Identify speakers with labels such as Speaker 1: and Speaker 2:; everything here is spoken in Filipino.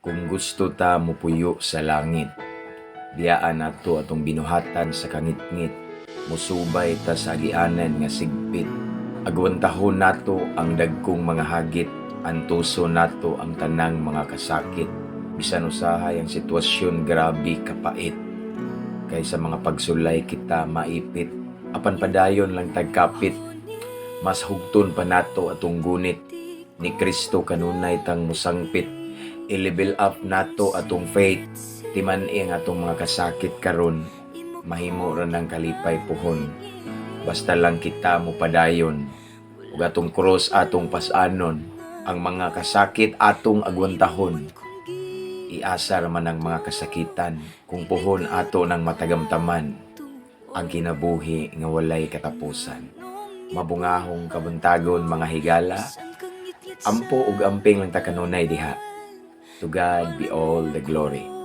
Speaker 1: Kung gusto ta mupuyo sa langit, diyaan nato atong binuhatan sa kangit-ngit, musubay ta sa agianan nga sigpit. Agwantahon nato ang dagkong mga hagit, antuso nato ang tanang mga kasakit. Bisan usahay ang sitwasyon grabe kapait. Kaysa mga pagsulay kita maipit, apan padayon lang tagkapit. Mas hugton pa nato atong gunit, ni Kristo kanunay tang musangpit i-level up nato atong faith. Timan ang atong mga kasakit karon mahimo ra ng kalipay puhon. Basta lang kita mo padayon. Ug atong cross atong pasanon ang mga kasakit atong agwantahon iasa man ang mga kasakitan kung puhon ato ng matagamtaman. Ang kinabuhi nga walay katapusan. Mabungahong kabuntagon mga higala. Ampo ug amping lang ta kanunay diha To God be all the glory.